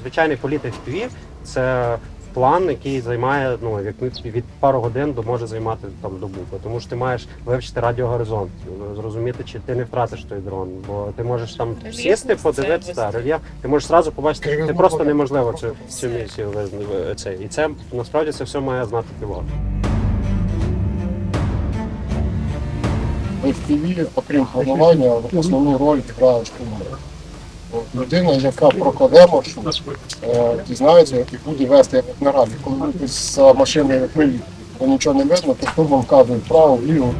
звичайний політ FPV – це план, який займає ну як від- пару годин до може займати там добу. Тому що ти маєш вивчити радіогоризонт, зрозуміти, чи ти не втратиш той дрон. Бо ти можеш там сісти, подивитися рельєф. Ти можеш зразу побачити, що ти просто неможливо цю, цю місію визнати. Це і це насправді це все має знати пілот. В FPV, окрім планування, основну роль грає штурман. От Людина, яка прокладе маршрут, е, дізнається і буде вести як на ралі. Коли ви з машини хвилі, то нічого не видно, то штурман вказує вправо, вліво.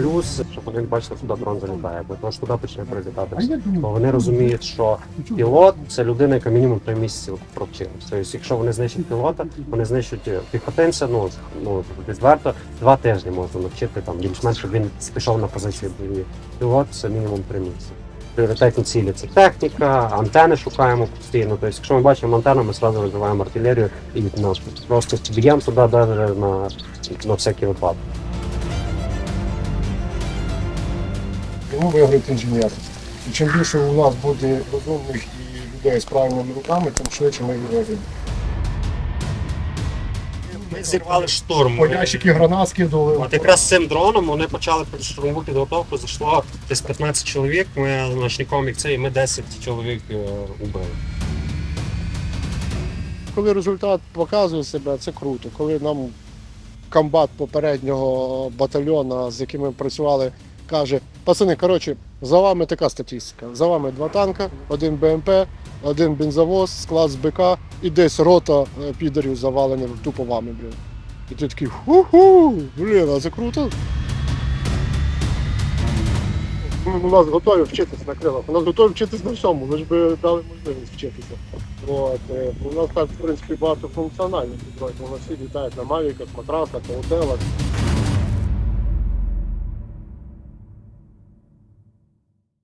Плюс, щоб вони бачили, куди дрон залітає, бо тому що туди почне прилітати. Бо вони розуміють, що пілот це людина, яка мінімум три місяці провчилась. Тобто, якщо вони знищать пілота, вони знищать е, піхотинця, ну, ну відверто, два тижні можна навчити там більш-менш, щоб він пішов на позиції бойові. Пілот це мінімум три місяці. Пріоритетні цілі це техніка, антени шукаємо постійно. Тобто, якщо ми бачимо антенну, ми одразу розвиваємо артилерію і нас просто б'ємо туди навіть на, на всякий випадок. Йому виграють інженер. І чим більше у нас буде розумних і людей з правильними руками, тим швидше ми їх виграємо. Ми зірвали штурм. По ящики гранат скидували. От якраз з цим дроном вони почали штурмову підготовку, зайшло десь 15 чоловік, ми ночником як це, і ми 10 чоловік е, убили. Коли результат показує себе, це круто. Коли нам комбат попереднього батальйону, з яким ми працювали, каже: пацани, коротше, за вами така статистика. За вами два танка, один БМП, один бензовоз, склад з БК і десь рота е, підерів завалені тупо вами, блін. І ти такий ху-ху, блін, а це круто. У нас готові вчитися на крилах. У нас готові вчитися на всьому, ж би дали можливість вчитися. От, е, у нас так, в принципі, багатофункціональний підрозділ. У нас всі літають на мавіках, матрасах, на готелах.